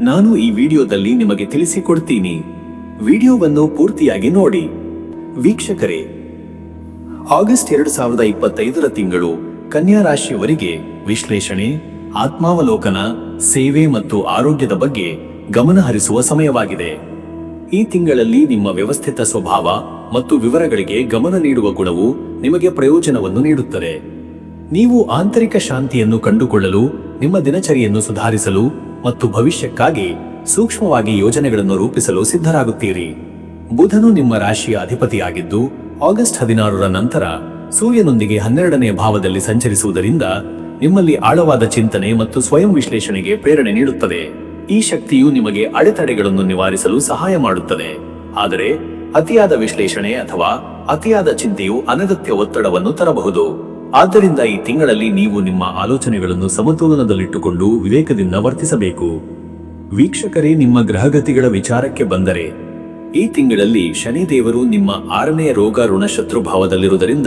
ನಾನು ಈ ವಿಡಿಯೋದಲ್ಲಿ ನಿಮಗೆ ತಿಳಿಸಿಕೊಡ್ತೀನಿ. ವಿಡಿಯೋವನ್ನು ಪೂರ್ತಿಯಾಗಿ ನೋಡಿ. ವೀಕ್ಷಕರೇ, ಆಗಸ್ಟ್ ಎರಡು ಸಾವಿರದ ಇಪ್ಪತ್ತೈದರ ತಿಂಗಳು ಕನ್ಯಾ ರಾಶಿಯವರಿಗೆ ವಿಶ್ಲೇಷಣೆ, ಆತ್ಮಾವಲೋಕನ, ಸೇವೆ ಮತ್ತು ಆರೋಗ್ಯದ ಬಗ್ಗೆ ಗಮನ ಹರಿಸುವ ಸಮಯವಾಗಿದೆ. ಈ ತಿಂಗಳಲ್ಲಿ ನಿಮ್ಮ ವ್ಯವಸ್ಥಿತ ಸ್ವಭಾವ ಮತ್ತು ವಿವರಗಳಿಗೆ ಗಮನ ನೀಡುವ ಗುಣವು ನಿಮಗೆ ಪ್ರಯೋಜನವನ್ನು ನೀಡುತ್ತದೆ. ನೀವು ಆಂತರಿಕ ಶಾಂತಿಯನ್ನು ಕಂಡುಕೊಳ್ಳಲು, ನಿಮ್ಮ ದಿನಚರಿಯನ್ನು ಸುಧಾರಿಸಲು ಮತ್ತು ಭವಿಷ್ಯಕ್ಕಾಗಿ ಸೂಕ್ಷ್ಮವಾಗಿ ಯೋಜನೆಗಳನ್ನು ರೂಪಿಸಲು ಸಿದ್ಧರಾಗುತ್ತೀರಿ. ಬುಧನು ನಿಮ್ಮ ರಾಶಿಯ ಅಧಿಪತಿಯಾಗಿದ್ದು, ಆಗಸ್ಟ್ ಹದಿನಾರರ ನಂತರ ಸೂರ್ಯನೊಂದಿಗೆ ಹನ್ನೆರಡನೇ ಭಾವದಲ್ಲಿ ಸಂಚರಿಸುವುದರಿಂದ ನಿಮ್ಮಲ್ಲಿ ಆಳವಾದ ಚಿಂತನೆ ಮತ್ತು ಸ್ವಯಂ ವಿಶ್ಲೇಷಣೆಗೆ ಪ್ರೇರಣೆ ನೀಡುತ್ತದೆ. ಈ ಶಕ್ತಿಯು ನಿಮಗೆ ಅಡೆತಡೆಗಳನ್ನು ನಿವಾರಿಸಲು ಸಹಾಯ ಮಾಡುತ್ತದೆ. ಆದರೆ, ಅತಿಯಾದ ವಿಶ್ಲೇಷಣೆ ಅಥವಾ ಅತಿಯಾದ ಚಿಂತೆಯು ಅನಗತ್ಯ ಒತ್ತಡವನ್ನು ತರಬಹುದು. ಆದ್ದರಿಂದ ಈ ತಿಂಗಳಲ್ಲಿ ನೀವು ನಿಮ್ಮ ಆಲೋಚನೆಗಳನ್ನು ಸಮತೋಲನದಲ್ಲಿಟ್ಟುಕೊಂಡು ವಿವೇಕದಿಂದ ವರ್ತಿಸಬೇಕು. ವೀಕ್ಷಕರೇ, ನಿಮ್ಮ ಗ್ರಹಗತಿಗಳ ವಿಚಾರಕ್ಕೆ ಬಂದರೆ, ಈ ತಿಂಗಳಲ್ಲಿ ಶನಿದೇವರು ನಿಮ್ಮ ಆರನೆಯ ರೋಗ ಋಣ ಶತ್ರು ಭಾವದಲ್ಲಿರುವುದರಿಂದ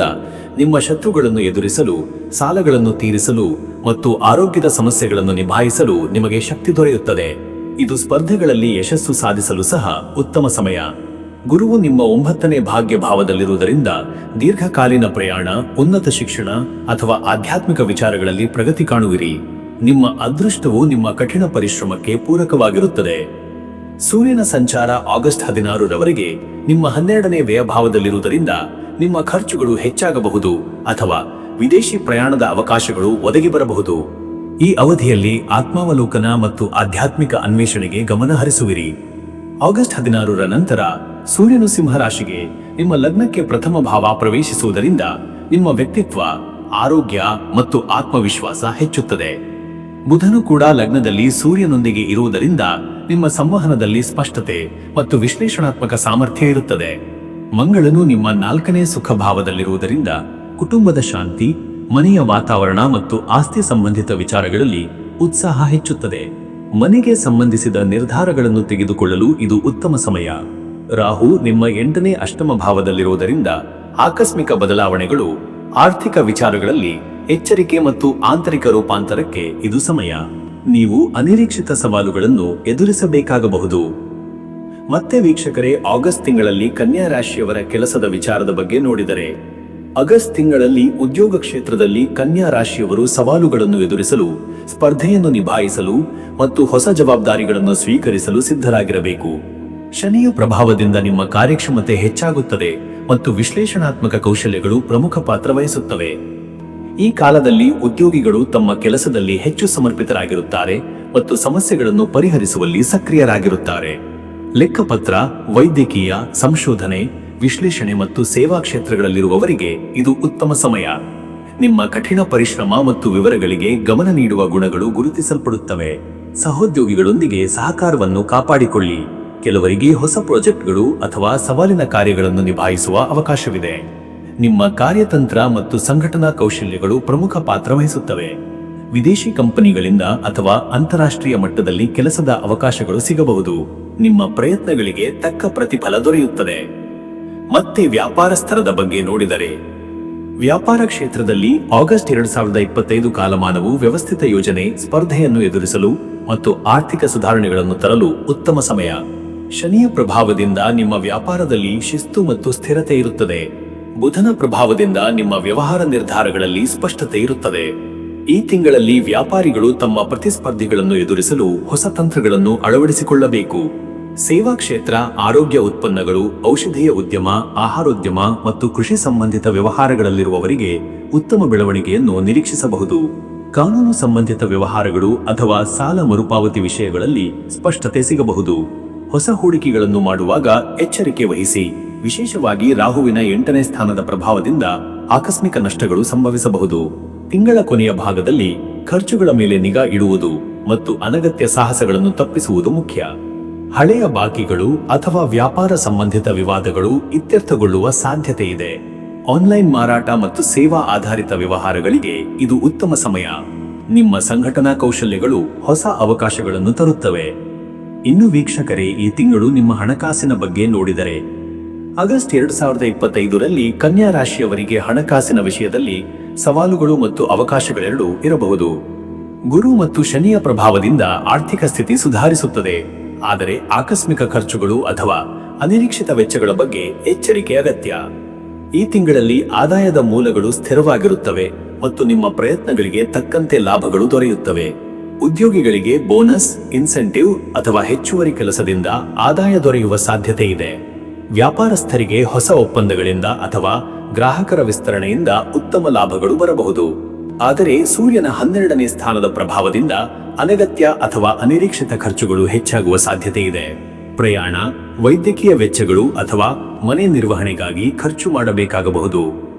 ನಿಮ್ಮ ಶತ್ರುಗಳನ್ನು ಎದುರಿಸಲು, ಸಾಲಗಳನ್ನು ತೀರಿಸಲು ಮತ್ತು ಆರೋಗ್ಯದ ಸಮಸ್ಯೆಗಳನ್ನು ನಿಭಾಯಿಸಲು ನಿಮಗೆ ಶಕ್ತಿ ದೊರೆಯುತ್ತದೆ. ಇದು ಸ್ಪರ್ಧೆಗಳಲ್ಲಿ ಯಶಸ್ಸು ಸಾಧಿಸಲು ಸಹ ಉತ್ತಮ ಸಮಯ. ಗುರುವು ನಿಮ್ಮ ಒಂಬತ್ತನೇ ಭಾಗ್ಯ ಭಾವದಲ್ಲಿರುವುದರಿಂದ ದೀರ್ಘಕಾಲೀನ ಪ್ರಯಾಣ, ಉನ್ನತ ಶಿಕ್ಷಣ ಅಥವಾ ಆಧ್ಯಾತ್ಮಿಕ ವಿಚಾರಗಳಲ್ಲಿ ಪ್ರಗತಿ ಕಾಣುವಿರಿ. ನಿಮ್ಮ ಅದೃಷ್ಟವು ನಿಮ್ಮ ಕಠಿಣ ಪರಿಶ್ರಮಕ್ಕೆ ಪೂರಕವಾಗಿರುತ್ತದೆ. ಸೂರ್ಯನ ಸಂಚಾರ ಆಗಸ್ಟ್ ಹದಿನಾರರವರೆಗೆ ನಿಮ್ಮ ಹನ್ನೆರಡನೇ ವ್ಯಯಭಾವದಲ್ಲಿರುವುದರಿಂದ ನಿಮ್ಮ ಖರ್ಚುಗಳು ಹೆಚ್ಚಾಗಬಹುದು ಅಥವಾ ವಿದೇಶಿ ಪ್ರಯಾಣದ ಅವಕಾಶಗಳು ಒದಗಿ ಬರಬಹುದು. ಈ ಅವಧಿಯಲ್ಲಿ ಆತ್ಮಾವಲೋಕನ ಮತ್ತು ಆಧ್ಯಾತ್ಮಿಕ ಅನ್ವೇಷಣೆಗೆ ಗಮನ ಹರಿಸುವಿರಿ. ಆಗಸ್ಟ್ ಹದಿನಾರರ ನಂತರ ಸೂರ್ಯನು ಸಿಂಹರಾಶಿಗೆ ನಿಮ್ಮ ಲಗ್ನಕ್ಕೆ ಪ್ರಥಮ ಭಾವ ಪ್ರವೇಶಿಸುವುದರಿಂದ ನಿಮ್ಮ ವ್ಯಕ್ತಿತ್ವ, ಆರೋಗ್ಯ ಮತ್ತು ಆತ್ಮವಿಶ್ವಾಸ ಹೆಚ್ಚುತ್ತದೆ. ಬುಧನು ಕೂಡ ಲಗ್ನದಲ್ಲಿ ಸೂರ್ಯನೊಂದಿಗೆ ಇರುವುದರಿಂದ ನಿಮ್ಮ ಸಂವಹನದಲ್ಲಿ ಸ್ಪಷ್ಟತೆ ಮತ್ತು ವಿಶ್ಲೇಷಣಾತ್ಮಕ ಸಾಮರ್ಥ್ಯ ಇರುತ್ತದೆ. ಮಂಗಳನು ನಿಮ್ಮ ನಾಲ್ಕನೇ ಸುಖ ಭಾವದಲ್ಲಿರುವುದರಿಂದ ಕುಟುಂಬದ ಶಾಂತಿ, ಮನೆಯ ವಾತಾವರಣ ಮತ್ತು ಆಸ್ತಿ ಸಂಬಂಧಿತ ವಿಚಾರಗಳಲ್ಲಿ ಉತ್ಸಾಹ ಹೆಚ್ಚುತ್ತದೆ. ಮನೆಗೆ ಸಂಬಂಧಿಸಿದ ನಿರ್ಧಾರಗಳನ್ನು ತೆಗೆದುಕೊಳ್ಳಲು ಇದು ಉತ್ತಮ ಸಮಯ. ರಾಹು ನಿಮ್ಮ ಎಂಟನೇ ಅಷ್ಟಮ ಭಾವದಲ್ಲಿರುವುದರಿಂದ ಆಕಸ್ಮಿಕ ಬದಲಾವಣೆಗಳು, ಆರ್ಥಿಕ ವಿಚಾರಗಳಲ್ಲಿ ಎಚ್ಚರಿಕೆ ಮತ್ತು ಆಂತರಿಕ ರೂಪಾಂತರಕ್ಕೆ ಇದು ಸಮಯ. ನೀವು ಅನಿರೀಕ್ಷಿತ ಸವಾಲುಗಳನ್ನು ಎದುರಿಸಬೇಕಾಗಬಹುದು. ಮತ್ತೆ ವೀಕ್ಷಕರೇ, ಆಗಸ್ಟ್ ತಿಂಗಳಲ್ಲಿ ಕನ್ಯಾ ರಾಶಿಯವರ ಕೆಲಸದ ವಿಚಾರದ ಬಗ್ಗೆ ನೋಡಿದರೆ, ಆಗಸ್ಟ್ ತಿಂಗಳಲ್ಲಿ ಉದ್ಯೋಗ ಕ್ಷೇತ್ರದಲ್ಲಿ ಕನ್ಯಾ ರಾಶಿಯವರು ಸವಾಲುಗಳನ್ನು ಎದುರಿಸಲು ಸ್ಪರ್ಧೆಯನ್ನು ನಿಭಾಯಿಸಲು ಮತ್ತು ಹೊಸ ಜವಾಬ್ದಾರಿಗಳನ್ನು ಸ್ವೀಕರಿಸಲು ಸಿದ್ಧರಾಗಿರಬೇಕು. ಶನಿಯ ಪ್ರಭಾವದಿಂದ ನಿಮ್ಮ ಕಾರ್ಯಕ್ಷಮತೆ ಹೆಚ್ಚಾಗುತ್ತದೆ ಮತ್ತು ವಿಶ್ಲೇಷಣಾತ್ಮಕ ಕೌಶಲ್ಯಗಳು ಪ್ರಮುಖ ಪಾತ್ರ ವಹಿಸುತ್ತವೆ. ಈ ಕಾಲದಲ್ಲಿ ಉದ್ಯೋಗಿಗಳು ತಮ್ಮ ಕೆಲಸದಲ್ಲಿ ಹೆಚ್ಚು ಸಮರ್ಪಿತರಾಗಿರುತ್ತಾರೆ ಮತ್ತು ಸಮಸ್ಯೆಗಳನ್ನು ಪರಿಹರಿಸುವಲ್ಲಿ ಸಕ್ರಿಯರಾಗಿರುತ್ತಾರೆ. ಲೆಕ್ಕಪತ್ರ, ವೈದ್ಯಕೀಯ, ಸಂಶೋಧನೆ, ವಿಶ್ಲೇಷಣೆ ಮತ್ತು ಸೇವಾ ಕ್ಷೇತ್ರಗಳಲ್ಲಿರುವವರಿಗೆ ಇದು ಉತ್ತಮ ಸಮಯ. ನಿಮ್ಮ ಕಠಿಣ ಪರಿಶ್ರಮ ಮತ್ತು ವಿವರಗಳಿಗೆ ಗಮನ ನೀಡುವ ಗುಣಗಳು ಗುರುತಿಸಲ್ಪಡುತ್ತವೆ. ಸಹೋದ್ಯೋಗಿಗಳೊಂದಿಗೆ ಸಹಕಾರವನ್ನು ಕಾಪಾಡಿಕೊಳ್ಳಿ. ಕೆಲವರಿಗೆ ಹೊಸ ಪ್ರಾಜೆಕ್ಟ್ಗಳು ಅಥವಾ ಸವಾಲಿನ ಕಾರ್ಯಗಳನ್ನು ನಿಭಾಯಿಸುವ ಅವಕಾಶವಿದೆ. ನಿಮ್ಮ ಕಾರ್ಯತಂತ್ರ ಮತ್ತು ಸಂಘಟನಾ ಕೌಶಲ್ಯಗಳು ಪ್ರಮುಖ ಪಾತ್ರ ವಹಿಸುತ್ತವೆ. ವಿದೇಶಿ ಕಂಪನಿಗಳಿಂದ ಅಥವಾ ಅಂತಾರಾಷ್ಟ್ರೀಯ ಮಟ್ಟದಲ್ಲಿ ಕೆಲಸದ ಅವಕಾಶಗಳು ಸಿಗಬಹುದು. ನಿಮ್ಮ ಪ್ರಯತ್ನಗಳಿಗೆ ತಕ್ಕ ಪ್ರತಿಫಲ ದೊರೆಯುತ್ತದೆ. ಮತ್ತೆ ವ್ಯಾಪಾರಸ್ಥರದ ಬಗ್ಗೆ ನೋಡಿದರೆ ವ್ಯಾಪಾರ ಕ್ಷೇತ್ರದಲ್ಲಿ ಆಗಸ್ಟ್ ಎರಡು ಸಾವಿರದ ಇಪ್ಪತ್ತೈದು ಕಾಲಮಾನವು ವ್ಯವಸ್ಥಿತ ಯೋಜನೆ, ಸ್ಪರ್ಧೆಯನ್ನು ಎದುರಿಸಲು ಮತ್ತು ಆರ್ಥಿಕ ಸುಧಾರಣೆಗಳನ್ನು ತರಲು ಉತ್ತಮ ಸಮಯ. ಶನಿಯ ಪ್ರಭಾವದಿಂದ ನಿಮ್ಮ ವ್ಯಾಪಾರದಲ್ಲಿ ಶಿಸ್ತು ಮತ್ತು ಸ್ಥಿರತೆ ಇರುತ್ತದೆ. ಬುಧನ ಪ್ರಭಾವದಿಂದ ನಿಮ್ಮ ವ್ಯವಹಾರ ನಿರ್ಧಾರಗಳಲ್ಲಿ ಸ್ಪಷ್ಟತೆ ಇರುತ್ತದೆ. ಈ ತಿಂಗಳಲ್ಲಿ ವ್ಯಾಪಾರಿಗಳು ತಮ್ಮ ಪ್ರತಿಸ್ಪರ್ಧಿಗಳನ್ನು ಎದುರಿಸಲು ಹೊಸ ತಂತ್ರಗಳನ್ನು ಅಳವಡಿಸಿಕೊಳ್ಳಬೇಕು. ಸೇವಾ ಕ್ಷೇತ್ರ, ಆರೋಗ್ಯ ಉತ್ಪನ್ನಗಳು, ಔಷಧೀಯ ಉದ್ಯಮ, ಆಹಾರೋದ್ಯಮ ಮತ್ತು ಕೃಷಿ ಸಂಬಂಧಿತ ವ್ಯವಹಾರಗಳಲ್ಲಿರುವವರಿಗೆ ಉತ್ತಮ ಬೆಳವಣಿಗೆಯನ್ನು ನಿರೀಕ್ಷಿಸಬಹುದು. ಕಾನೂನು ಸಂಬಂಧಿತ ವ್ಯವಹಾರಗಳು ಅಥವಾ ಸಾಲ ಮರುಪಾವತಿ ವಿಷಯಗಳಲ್ಲಿ ಸ್ಪಷ್ಟತೆ ಸಿಗಬಹುದು. ಹೊಸ ಹೂಡಿಕೆಗಳನ್ನು ಮಾಡುವಾಗ ಎಚ್ಚರಿಕೆ ವಹಿಸಿ. ವಿಶೇಷವಾಗಿ ರಾಹುವಿನ ಎಂಟನೇ ಸ್ಥಾನದ ಪ್ರಭಾವದಿಂದ ಆಕಸ್ಮಿಕ ನಷ್ಟಗಳು ಸಂಭವಿಸಬಹುದು. ತಿಂಗಳ ಕೊನೆಯ ಭಾಗದಲ್ಲಿ ಖರ್ಚುಗಳ ಮೇಲೆ ನಿಗಾ ಇಡುವುದು ಮತ್ತು ಅನಗತ್ಯ ಸಾಹಸಗಳನ್ನು ತಪ್ಪಿಸುವುದು ಮುಖ್ಯ. ಹಳೆಯ ಬಾಕಿಗಳು ಅಥವಾ ವ್ಯಾಪಾರ ಸಂಬಂಧಿತ ವಿವಾದಗಳು ಇತ್ಯರ್ಥಗೊಳ್ಳುವ ಸಾಧ್ಯತೆ ಇದೆ ಆನ್ಲೈನ್ ಮಾರಾಟ ಮತ್ತು ಸೇವಾ ಆಧಾರಿತ ವ್ಯವಹಾರಗಳಿಗೆ ಇದು ಉತ್ತಮ ಸಮಯ. ನಿಮ್ಮ ಸಂಘಟನಾ ಕೌಶಲ್ಯಗಳು ಹೊಸ ಅವಕಾಶಗಳನ್ನು ತರುತ್ತವೆ. ಇನ್ನು ವೀಕ್ಷಕರೇ, ಈ ತಿಂಗಳು ನಿಮ್ಮ ಹಣಕಾಸಿನ ಬಗ್ಗೆ ನೋಡಿದರೆ. ಆಗಸ್ಟ್ ಎರಡು ಸಾವಿರದ ಇಪ್ಪತ್ತೈದರಲ್ಲಿ ಕನ್ಯಾ ರಾಶಿಯವರಿಗೆ ಹಣಕಾಸಿನ ವಿಷಯದಲ್ಲಿ ಸವಾಲುಗಳು ಮತ್ತು ಅವಕಾಶಗಳೆರಡೂ ಇರಬಹುದು. ಗುರು ಮತ್ತು ಶನಿಯ ಪ್ರಭಾವದಿಂದ ಆರ್ಥಿಕ ಸ್ಥಿತಿ ಸುಧಾರಿಸುತ್ತದೆ. ಆದರೆ ಆಕಸ್ಮಿಕ ಖರ್ಚುಗಳು ಅಥವಾ ಅನಿರೀಕ್ಷಿತ ವೆಚ್ಚಗಳ ಬಗ್ಗೆ ಎಚ್ಚರಿಕೆ ಅಗತ್ಯ. ಈ ತಿಂಗಳಲ್ಲಿ ಆದಾಯದ ಮೂಲಗಳು ಸ್ಥಿರವಾಗಿರುತ್ತವೆ ಮತ್ತು ನಿಮ್ಮ ಪ್ರಯತ್ನಗಳಿಗೆ ತಕ್ಕಂತೆ ಲಾಭಗಳು ದೊರೆಯುತ್ತವೆ. ಉದ್ಯೋಗಿಗಳಿಗೆ ಬೋನಸ್, ಇನ್ಸೆಂಟಿವ್ ಅಥವಾ ಹೆಚ್ಚುವರಿ ಕೆಲಸದಿಂದ ಆದಾಯ ದೊರೆಯುವ ಸಾಧ್ಯತೆ ಇದೆ. ವ್ಯಾಪಾರಸ್ಥರಿಗೆ ಹೊಸ ಒಪ್ಪಂದಗಳಿಂದ ಅಥವಾ ಗ್ರಾಹಕರ ವಿಸ್ತರಣೆಯಿಂದ ಉತ್ತಮ ಲಾಭಗಳು ಬರಬಹುದು. ಆದರೆ ಸೂರ್ಯನ ಹನ್ನೆರಡನೇ ಸ್ಥಾನದ ಪ್ರಭಾವದಿಂದ ಅನಗತ್ಯ ಅಥವಾ ಅನಿರೀಕ್ಷಿತ ಖರ್ಚುಗಳು ಹೆಚ್ಚಾಗುವ ಸಾಧ್ಯತೆ ಇದೆ. ಪ್ರಯಾಣ, ವೈದ್ಯಕೀಯ ವೆಚ್ಚಗಳು ಅಥವಾ ಮನೆ ನಿರ್ವಹಣೆಗಾಗಿ ಖರ್ಚು ಮಾಡಬೇಕಾಗಬಹುದು.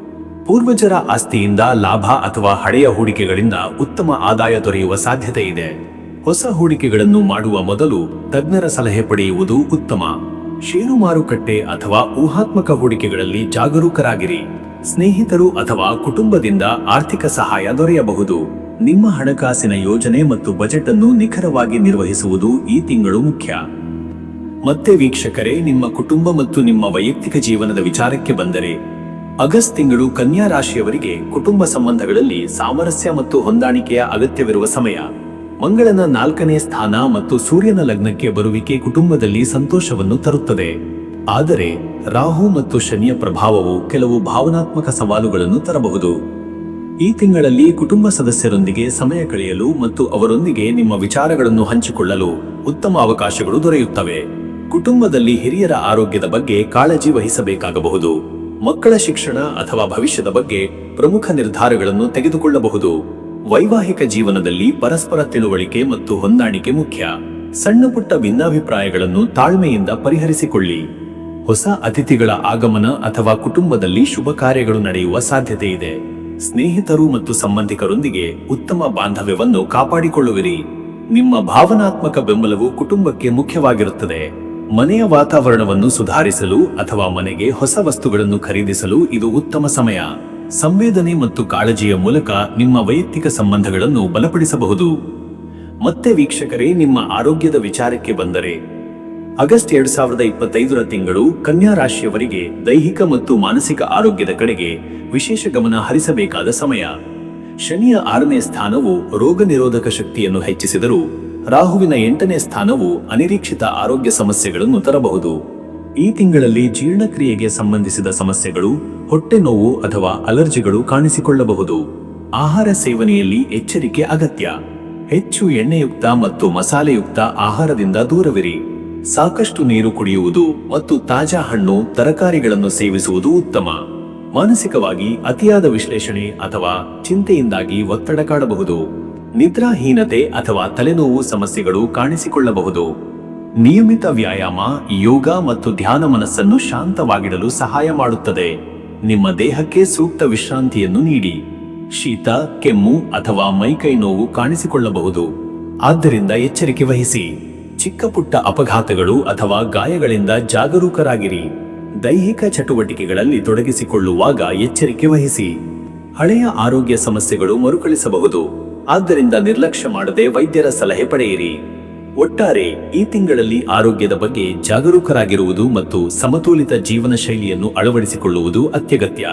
ಪೂರ್ವಜರ ಆಸ್ತಿಯಿಂದ ಲಾಭ ಅಥವಾ ಹಳೆಯ ಹೂಡಿಕೆಗಳಿಂದ ಉತ್ತಮ ಆದಾಯ ದೊರೆಯುವ ಸಾಧ್ಯತೆ ಇದೆ. ಹೊಸ ಹೂಡಿಕೆಗಳನ್ನು ಮಾಡುವ ಮೊದಲು ತಜ್ಞರ ಸಲಹೆ ಪಡೆಯುವುದು ಉತ್ತಮ. ಷೇರು ಮಾರುಕಟ್ಟೆ ಅಥವಾ ಊಹಾತ್ಮಕ ಹೂಡಿಕೆಗಳಲ್ಲಿ ಜಾಗರೂಕರಾಗಿರಿ. ಸ್ನೇಹಿತರು ಅಥವಾ ಕುಟುಂಬದಿಂದ ಆರ್ಥಿಕ ಸಹಾಯ ದೊರೆಯಬಹುದು. ನಿಮ್ಮ ಹಣಕಾಸಿನ ಯೋಜನೆ ಮತ್ತು ಬಜೆಟ್ ಅನ್ನು ನಿಖರವಾಗಿ ನಿರ್ವಹಿಸುವುದು ಈ ತಿಂಗಳು ಮುಖ್ಯ. ಮತ್ತೆ ವೀಕ್ಷಕರೇ, ನಿಮ್ಮ ಕುಟುಂಬ ಮತ್ತು ನಿಮ್ಮ ವೈಯಕ್ತಿಕ ಜೀವನದ ವಿಚಾರಕ್ಕೆ ಬಂದರೆ, ಆಗಸ್ಟ್ ತಿಂಗಳು ಕನ್ಯಾ ರಾಶಿಯವರಿಗೆ ಕುಟುಂಬ ಸಂಬಂಧಗಳಲ್ಲಿ ಸಾಮರಸ್ಯ ಮತ್ತು ಹೊಂದಾಣಿಕೆಯ ಅಗತ್ಯವಿರುವ ಸಮಯ. ಮಂಗಳನ ನಾಲ್ಕನೇ ಸ್ಥಾನ ಮತ್ತು ಸೂರ್ಯನ ಲಗ್ನಕ್ಕೆ ಬರುವಿಕೆ ಕುಟುಂಬದಲ್ಲಿ ಸಂತೋಷವನ್ನು ತರುತ್ತದೆ. ಆದರೆ ರಾಹು ಮತ್ತು ಶನಿಯ ಪ್ರಭಾವವು ಕೆಲವು ಭಾವನಾತ್ಮಕ ಸವಾಲುಗಳನ್ನು ತರಬಹುದು. ಈ ತಿಂಗಳಲ್ಲಿ ಕುಟುಂಬ ಸದಸ್ಯರೊಂದಿಗೆ ಸಮಯ ಕಳೆಯಲು ಮತ್ತು ಅವರೊಂದಿಗೆ ನಿಮ್ಮ ವಿಚಾರಗಳನ್ನು ಹಂಚಿಕೊಳ್ಳಲು ಉತ್ತಮ ಅವಕಾಶಗಳು ದೊರೆಯುತ್ತವೆ. ಕುಟುಂಬದಲ್ಲಿ ಹಿರಿಯರ ಆರೋಗ್ಯದ ಬಗ್ಗೆ ಕಾಳಜಿ ವಹಿಸಬೇಕಾಗಬಹುದು. ಮಕ್ಕಳ ಶಿಕ್ಷಣ ಅಥವಾ ಭವಿಷ್ಯದ ಬಗ್ಗೆ ಪ್ರಮುಖ ನಿರ್ಧಾರಗಳನ್ನು ತೆಗೆದುಕೊಳ್ಳಬಹುದು. ವೈವಾಹಿಕ ಜೀವನದಲ್ಲಿ ಪರಸ್ಪರ ತಿಳುವಳಿಕೆ ಮತ್ತು ಹೊಂದಾಣಿಕೆ ಮುಖ್ಯ. ಸಣ್ಣ ಪುಟ್ಟ ಭಿನ್ನಾಭಿಪ್ರಾಯಗಳನ್ನು ತಾಳ್ಮೆಯಿಂದ ಪರಿಹರಿಸಿಕೊಳ್ಳಿ. ಹೊಸ ಅತಿಥಿಗಳ ಆಗಮನ ಅಥವಾ ಕುಟುಂಬದಲ್ಲಿ ಶುಭ ಕಾರ್ಯಗಳು ನಡೆಯುವ ಸಾಧ್ಯತೆ ಇದೆ. ಸ್ನೇಹಿತರು ಮತ್ತು ಸಂಬಂಧಿಕರೊಂದಿಗೆ ಉತ್ತಮ ಬಾಂಧವ್ಯವನ್ನು ಕಾಪಾಡಿಕೊಳ್ಳುವಿರಿ. ನಿಮ್ಮ ಭಾವನಾತ್ಮಕ ಬೆಂಬಲವು ಕುಟುಂಬಕ್ಕೆ ಮುಖ್ಯವಾಗಿರುತ್ತದೆ. ಮನೆಯ ವಾತಾವರಣವನ್ನು ಸುಧಾರಿಸಲು ಅಥವಾ ಮನೆಗೆ ಹೊಸ ವಸ್ತುಗಳನ್ನು ಖರೀದಿಸಲು ಇದು ಉತ್ತಮ ಸಮಯ. ಸಂವೇದನೆ ಮತ್ತು ಕಾಳಜಿಯ ಮೂಲಕ ನಿಮ್ಮ ವೈಯಕ್ತಿಕ ಸಂಬಂಧಗಳನ್ನು ಬಲಪಡಿಸಬಹುದು. ಮತ್ತೆ ವೀಕ್ಷಕರೇ, ನಿಮ್ಮ ಆರೋಗ್ಯದ ವಿಚಾರಕ್ಕೆ ಬಂದರೆ ಆಗಸ್ಟ್ ಎರಡ್ ಸಾವಿರದ ಇಪ್ಪತ್ತೈದರ ತಿಂಗಳು ಕನ್ಯಾ ರಾಶಿಯವರಿಗೆ ದೈಹಿಕ ಮತ್ತು ಮಾನಸಿಕ ಆರೋಗ್ಯದ ಕಡೆಗೆ ವಿಶೇಷ ಗಮನ ಹರಿಸಬೇಕಾದ ಸಮಯ. ಶನಿಯ ಆರನೇ ಸ್ಥಾನವು ರೋಗ ನಿರೋಧಕ ಶಕ್ತಿಯನ್ನು ಹೆಚ್ಚಿಸಿದರೂ ರಾಹುವಿನ ಎಂಟನೇ ಸ್ಥಾನವು ಅನಿರೀಕ್ಷಿತ ಆರೋಗ್ಯ ಸಮಸ್ಯೆಗಳನ್ನು ತರಬಹುದು. ಈ ತಿಂಗಳಲ್ಲಿ ಜೀರ್ಣಕ್ರಿಯೆಗೆ ಸಂಬಂಧಿಸಿದ ಸಮಸ್ಯೆಗಳು, ಹೊಟ್ಟೆ ನೋವು ಅಥವಾ ಅಲರ್ಜಿಗಳು ಕಾಣಿಸಿಕೊಳ್ಳಬಹುದು. ಆಹಾರ ಸೇವನೆಯಲ್ಲಿ ಎಚ್ಚರಿಕೆ ಅಗತ್ಯ. ಹೆಚ್ಚು ಎಣ್ಣೆಯುಕ್ತ ಮತ್ತು ಮಸಾಲೆಯುಕ್ತ ಆಹಾರದಿಂದ ದೂರವಿರಿ. ಸಾಕಷ್ಟು ನೀರು ಕುಡಿಯುವುದು ಮತ್ತು ತಾಜಾ ಹಣ್ಣು ತರಕಾರಿಗಳನ್ನು ಸೇವಿಸುವುದು ಉತ್ತಮ. ಮಾನಸಿಕವಾಗಿ ಅತಿಯಾದ ವಿಶ್ಲೇಷಣೆ ಅಥವಾ ಚಿಂತೆಯಿಂದಾಗಿ ಒತ್ತಡ ಕಾಡಬಹುದು. ನಿದ್ರಾಹೀನತೆ ಅಥವಾ ತಲೆನೋವು ಸಮಸ್ಯೆಗಳು ಕಾಣಿಸಿಕೊಳ್ಳಬಹುದು. ನಿಯಮಿತ ವ್ಯಾಯಾಮ, ಯೋಗ ಮತ್ತು ಧ್ಯಾನ ಮನಸ್ಸನ್ನು ಶಾಂತವಾಗಿಡಲು ಸಹಾಯ ಮಾಡುತ್ತದೆ. ನಿಮ್ಮ ದೇಹಕ್ಕೆ ಸೂಕ್ತ ವಿಶ್ರಾಂತಿಯನ್ನು ನೀಡಿ. ಶೀತ, ಕೆಮ್ಮು ಅಥವಾ ಮೈಕೈ ನೋವು ಕಾಣಿಸಿಕೊಳ್ಳಬಹುದು. ಆದ್ದರಿಂದ ಎಚ್ಚರಿಕೆ ವಹಿಸಿ. ಚಿಕ್ಕ ಪುಟ್ಟ ಅಪಘಾತಗಳು ಅಥವಾ ಗಾಯಗಳಿಂದ ಜಾಗರೂಕರಾಗಿರಿ. ದೈಹಿಕ ಚಟುವಟಿಕೆಗಳಲ್ಲಿ ತೊಡಗಿಸಿಕೊಳ್ಳುವಾಗ ಎಚ್ಚರಿಕೆ ವಹಿಸಿ. ಹಳೆಯ ಆರೋಗ್ಯ ಸಮಸ್ಯೆಗಳು ಮರುಕಳಿಸಬಹುದು. ಆದ್ದರಿಂದ ನಿರ್ಲಕ್ಷ್ಯ ಮಾಡದೆ ವೈದ್ಯರ ಸಲಹೆ ಪಡೆಯಿರಿ. ಒಟ್ಟಾರೆ, ಈ ತಿಂಗಳಲ್ಲಿ ಆರೋಗ್ಯದ ಬಗ್ಗೆ ಜಾಗರೂಕರಾಗಿರುವುದು ಮತ್ತು ಸಮತೋಲಿತ ಜೀವನ ಶೈಲಿಯನ್ನು ಅಳವಡಿಸಿಕೊಳ್ಳುವುದು ಅತ್ಯಗತ್ಯ.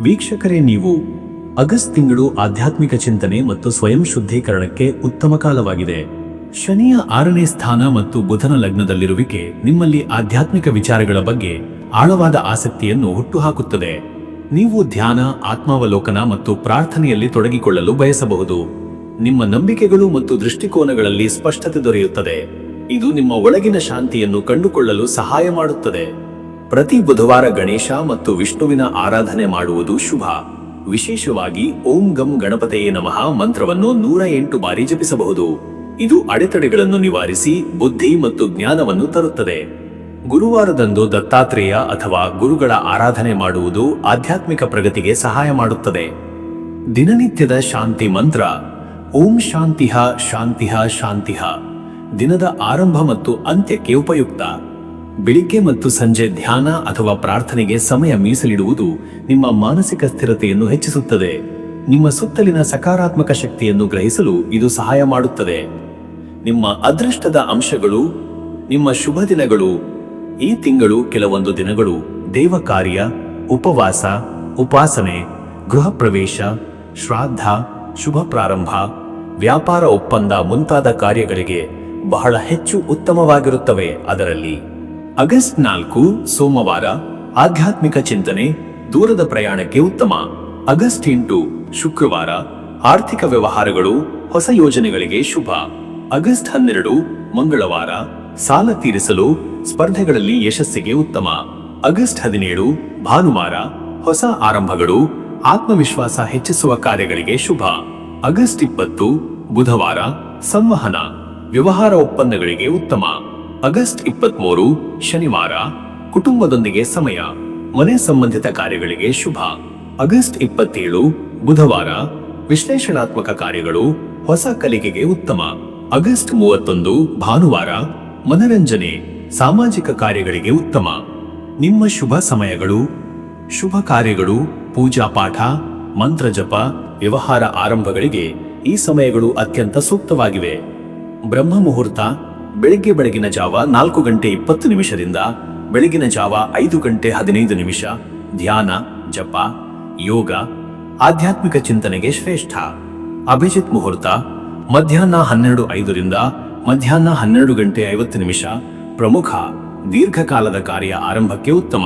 ವೀಕ್ಷಕರೇ, ನೀವು ಆಗಸ್ಟ್ ತಿಂಗಳು ಆಧ್ಯಾತ್ಮಿಕ ಚಿಂತನೆ ಮತ್ತು ಸ್ವಯಂ ಶುದ್ಧೀಕರಣಕ್ಕೆ ಉತ್ತಮ ಕಾಲವಾಗಿದೆ. ಶನಿಯ ಆರನೇ ಸ್ಥಾನ ಮತ್ತು ಬುಧನ ಲಗ್ನದಲ್ಲಿರುವಿಕೆ ನಿಮ್ಮಲ್ಲಿ ಆಧ್ಯಾತ್ಮಿಕ ವಿಚಾರಗಳ ಬಗ್ಗೆ ಆಳವಾದ ಆಸಕ್ತಿಯನ್ನು ಹುಟ್ಟುಹಾಕುತ್ತದೆ. ನೀವು ಧ್ಯಾನ, ಆತ್ಮಾವಲೋಕನ ಮತ್ತು ಪ್ರಾರ್ಥನೆಯಲ್ಲಿ ತೊಡಗಿಕೊಳ್ಳಲು ಬಯಸಬಹುದು. ನಿಮ್ಮ ನಂಬಿಕೆಗಳು ಮತ್ತು ದೃಷ್ಟಿಕೋನಗಳಲ್ಲಿ ಸ್ಪಷ್ಟತೆ ದೊರೆಯುತ್ತದೆ. ಇದು ನಿಮ್ಮ ಒಳಗಿನ ಶಾಂತಿಯನ್ನು ಕಂಡುಕೊಳ್ಳಲು ಸಹಾಯ ಮಾಡುತ್ತದೆ. ಪ್ರತಿ ಬುಧವಾರ ಗಣೇಶ ಮತ್ತು ವಿಷ್ಣುವಿನ ಆರಾಧನೆ ಮಾಡುವುದು ಶುಭ. ವಿಶೇಷವಾಗಿ ಓಂ ಗಂ ಗಣಪತೆಯೇ ನಮಃ ಮಂತ್ರವನ್ನು ನೂರ ಎಂಟು ಬಾರಿ ಜಪಿಸಬಹುದು. ಇದು ಅಡೆತಡೆಗಳನ್ನು ನಿವಾರಿಸಿ ಬುದ್ಧಿ ಮತ್ತು ಜ್ಞಾನವನ್ನು ತರುತ್ತದೆ. ಗುರುವಾರದಂದು ದತ್ತಾತ್ರೇಯ ಅಥವಾ ಗುರುಗಳ ಆರಾಧನೆ ಮಾಡುವುದು ಆಧ್ಯಾತ್ಮಿಕ ಪ್ರಗತಿಗೆ ಸಹಾಯ ಮಾಡುತ್ತದೆ. ದಿನನಿತ್ಯದ ಶಾಂತಿ ಮಂತ್ರ, ಓಂ ಶಾಂತಿಹ ಶಾಂತಿಹ ಶಾಂತಿಹ ದಿನದ ಆರಂಭ ಮತ್ತು ಅಂತ್ಯಕ್ಕೆ ಉಪಯುಕ್ತ. ಬೆಳಿಗ್ಗೆ ಮತ್ತು ಸಂಜೆ ಧ್ಯಾನ ಅಥವಾ ಪ್ರಾರ್ಥನೆಗೆ ಸಮಯ ಮೀಸಲಿಡುವುದು ನಿಮ್ಮ ಮಾನಸಿಕ ಸ್ಥಿರತೆಯನ್ನು ಹೆಚ್ಚಿಸುತ್ತದೆ. ನಿಮ್ಮ ಸುತ್ತಲಿನ ಸಕಾರಾತ್ಮಕ ಶಕ್ತಿಯನ್ನು ಗ್ರಹಿಸಲು ಇದು ಸಹಾಯ ಮಾಡುತ್ತದೆ. ನಿಮ್ಮ ಅದೃಷ್ಟದ ಅಂಶಗಳು, ನಿಮ್ಮ ಶುಭ ದಿನಗಳು, ಈ ತಿಂಗಳು ಕೆಲವೊಂದು ದಿನಗಳು ದೇವ ಕಾರ್ಯ ಉಪವಾಸ, ಉಪಾಸನೆ, ಗೃಹ ಪ್ರವೇಶ ಶ್ರಾದ್ದ ಶುಭ ಪ್ರಾರಂಭ, ವ್ಯಾಪಾರ ಒಪ್ಪಂದ ಮುಂತಾದ ಕಾರ್ಯಗಳಿಗೆ ಬಹಳ ಹೆಚ್ಚು ಉತ್ತಮವಾಗಿರುತ್ತವೆ ಅದರಲ್ಲಿ. ಆಗಸ್ಟ್ ನಾಲ್ಕು, ಸೋಮವಾರ, ಆಧ್ಯಾತ್ಮಿಕ ಚಿಂತನೆ ದೂರದ ಪ್ರಯಾಣಕ್ಕೆ ಉತ್ತಮ. ಆಗಸ್ಟ್ ಎಂಟು, ಶುಕ್ರವಾರ, ಆರ್ಥಿಕ ವ್ಯವಹಾರಗಳು, ಹೊಸ ಯೋಜನೆಗಳಿಗೆ ಶುಭ. ಆಗಸ್ಟ್ ಹನ್ನೆರಡು, ಮಂಗಳವಾರ, ಸಾಲ ತೀರಿಸಲು ಸ್ಪರ್ಧೆಗಳಲ್ಲಿ ಯಶಸ್ಸಿಗೆ ಉತ್ತಮ. ಆಗಸ್ಟ್ ಹದಿನೇಳು, ಭಾನುವಾರ, ಹೊಸ ಆರಂಭಗಳು, ಆತ್ಮವಿಶ್ವಾಸ ಹೆಚ್ಚಿಸುವ ಕಾರ್ಯಗಳಿಗೆ ಶುಭ. ಆಗಸ್ಟ್ ಇಪ್ಪತ್ತು, ಬುಧವಾರ, ಸಂವಹನ, ವ್ಯವಹಾರ ಒಪ್ಪಂದಗಳಿಗೆ ಉತ್ತಮ. ಆಗಸ್ಟ್ ಇಪ್ಪತ್ಮೂರು, ಶನಿವಾರ, ಕುಟುಂಬದೊಂದಿಗೆ ಸಮಯ, ಮನೆ ಸಂಬಂಧಿತ ಕಾರ್ಯಗಳಿಗೆ ಶುಭ. ಆಗಸ್ಟ್ ಇಪ್ಪತ್ತೇಳು, ಬುಧವಾರ, ವಿಶ್ಲೇಷಣಾತ್ಮಕ ಕಾರ್ಯಗಳು, ಹೊಸ ಕಲಿಕೆಗೆ ಉತ್ತಮ. ಆಗಸ್ಟ್ ಮೂವತ್ತೊಂದು ಭಾನುವಾರ ಮನರಂಜನೆ ಸಾಮಾಜಿಕ ಕಾರ್ಯಗಳಿಗೆ ಉತ್ತಮ. ನಿಮ್ಮ ಶುಭ ಸಮಯಗಳು. ಶುಭ ಕಾರ್ಯಗಳು, ಪೂಜಾ ಪಾಠ, ಮಂತ್ರ ಜಪ, ವ್ಯವಹಾರ ಆರಂಭಗಳಿಗೆ ಈ ಸಮಯಗಳು ಅತ್ಯಂತ ಸೂಕ್ತವಾಗಿವೆ. ಬ್ರಹ್ಮ ಮುಹೂರ್ತ, ಬೆಳಿಗ್ಗೆ ಬೆಳಗಿನ ಜಾವ ನಾಲ್ಕು ಗಂಟೆ ಇಪ್ಪತ್ತು ನಿಮಿಷದಿಂದ ಬೆಳಗಿನ ಜಾವ ಐದು ಗಂಟೆ ಹದಿನೈದು ನಿಮಿಷ. ಧ್ಯಾನ, ಜಪ, ಯೋಗ, ಆಧ್ಯಾತ್ಮಿಕ ಚಿಂತನೆಗೆ ಶ್ರೇಷ್ಠ. ಅಭಿಜಿತ್ ಮುಹೂರ್ತ ಮಧ್ಯಾಹ್ನ ಹನ್ನೆರಡು ಐದರಿಂದ ಮಧ್ಯಾಹ್ನ ಹನ್ನೆರಡು ಗಂಟೆ ಐವತ್ತು ನಿಮಿಷ ಪ್ರಮುಖ ದೀರ್ಘಕಾಲದ ಕಾರ್ಯ ಆರಂಭಕ್ಕೆ ಉತ್ತಮ.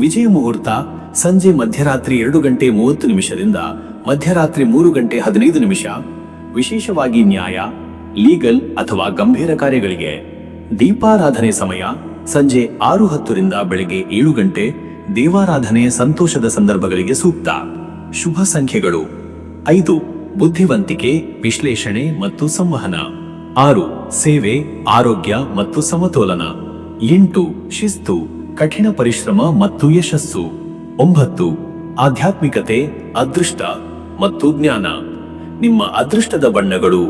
ವಿಜಯ ಮುಹೂರ್ತ ಸಂಜೆ ಮಧ್ಯರಾತ್ರಿ ಎರಡು ಗಂಟೆ ಮೂವತ್ತು ನಿಮಿಷದಿಂದ ಮಧ್ಯರಾತ್ರಿ ಮೂರು ಗಂಟೆ ಹದಿನೈದು ನಿಮಿಷ. ವಿಶೇಷವಾಗಿ ನ್ಯಾಯ, ಲೀಗಲ್ ಅಥವಾ ಗಂಭೀರ ಕಾರ್ಯಗಳಿಗೆ. ದೀಪಾರಾಧನೆ ಸಮಯ ಸಂಜೆ ಆರು ಹತ್ತರಿಂದ ಬೆಳಗ್ಗೆ ಏಳು ಗಂಟೆ ದೇವಾರಾಧನೆ ಸಂತೋಷದ ಸಂದರ್ಭಗಳಿಗೆ ಸೂಕ್ತ. ಶುಭ ಸಂಖ್ಯೆಗಳು. ಐದು ಬುದ್ಧಿವಂತಿಕೆ, ವಿಶ್ಲೇಷಣೆ ಮತ್ತು ಸಂವಹನ. ಆರು, ಸೇವೆ, ಆರೋಗ್ಯ ಮತ್ತು ಸಮತೋಲನ. ಎಂಟು, ಶಿಸ್ತು, ಕಠಿಣ ಪರಿಶ್ರಮ ಮತ್ತು ಯಶಸ್ಸು. ಒಂಬತ್ತು, ಆಧ್ಯಾತ್ಮಿಕತೆ, ಅದೃಷ್ಟ ಮತ್ತು ಜ್ಞಾನ. ನಿಮ್ಮ ಅದೃಷ್ಟದ ಬಣ್ಣಗಳು.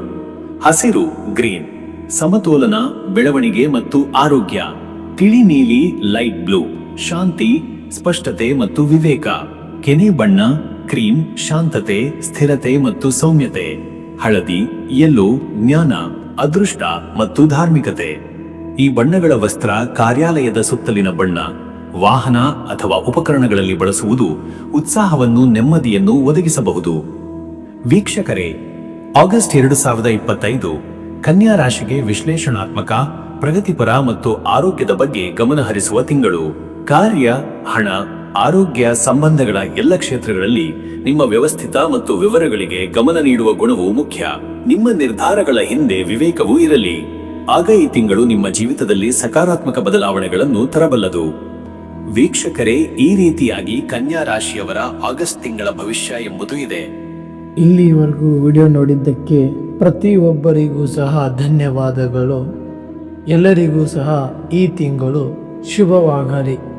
ಹಸಿರು, ಗ್ರೀನ್. ಸಮತೋಲನ, ಬೆಳವಣಿಗೆ ಮತ್ತು ಆರೋಗ್ಯ. ತಿಳಿ, ನೀಲಿ, ಲೈಟ್ ಬ್ಲೂ. ಶಾಂತಿ, ಸ್ಪಷ್ಟತೆ ಮತ್ತು ವಿವೇಕ. ಕೆನೆ ಬಣ್ಣ ಕ್ರೀಮ್, ಶಾಂತತೆ, ಸ್ಥಿರತೆ ಮತ್ತು ಸೌಮ್ಯತೆ, ಹಳದಿ ಎಲ್ಲೋ ಜ್ಞಾನ, ಅದೃಷ್ಟ ಮತ್ತು ಧಾರ್ಮಿಕತೆ. ಈ ಬಣ್ಣಗಳ ವಸ್ತ್ರ ಕಾರ್ಯಾಲಯದ ಸುತ್ತಲಿನ ಬಣ್ಣ, ವಾಹನ ಅಥವಾ ಉಪಕರಣಗಳಲ್ಲಿ ಬಳಸುವುದು ಉತ್ಸಾಹವನ್ನು, ನೆಮ್ಮದಿಯನ್ನು ಒದಗಿಸಬಹುದು. ವೀಕ್ಷಕರೇ, ಆಗಸ್ಟ್ ಎರಡು ಸಾವಿರದ ಇಪ್ಪತ್ತೈದು, ಕನ್ಯಾ ರಾಶಿಗೆ ವಿಶ್ಲೇಷಣಾತ್ಮಕ, ಪ್ರಗತಿಪರ ಮತ್ತು ಆರೋಗ್ಯದ ಬಗ್ಗೆ ಗಮನಹರಿಸುವ ತಿಂಗಳು. ಕಾರ್ಯ, ಹಣ ಆರೋಗ್ಯ ಸಂಬಂಧಗಳ ಎಲ್ಲ ಕ್ಷೇತ್ರಗಳಲ್ಲಿ ನಿಮ್ಮ ವ್ಯವಸ್ಥಿತ ಮತ್ತು ವಿವರಗಳಿಗೆ ಗಮನ ನೀಡುವ ಗುಣವು ಮುಖ್ಯ. ನಿಮ್ಮ ನಿರ್ಧಾರಗಳ ಹಿಂದೆ ವಿವೇಕವೂ ಇರಲಿ. ಆಗ ಈ ತಿಂಗಳು ನಿಮ್ಮ ಜೀವಿತದಲ್ಲಿ ಸಕಾರಾತ್ಮಕ ಬದಲಾವಣೆಗಳನ್ನು ತರಬಲ್ಲದು. ವೀಕ್ಷಕರೇ, ಈ ರೀತಿಯಾಗಿ ಕನ್ಯಾ ರಾಶಿಯವರ ಆಗಸ್ಟ್ ತಿಂಗಳ ಭವಿಷ್ಯ ಎಂಬುದು ಇದೆ. ಇಲ್ಲಿವರೆಗೂ ವಿಡಿಯೋ ನೋಡಿದ್ದಕ್ಕೆ ಪ್ರತಿಯೊಬ್ಬರಿಗೂ ಸಹ ಧನ್ಯವಾದಗಳು. ಎಲ್ಲರಿಗೂ ಸಹ ಈ ತಿಂಗಳು ಶುಭವಾಗಲಿ.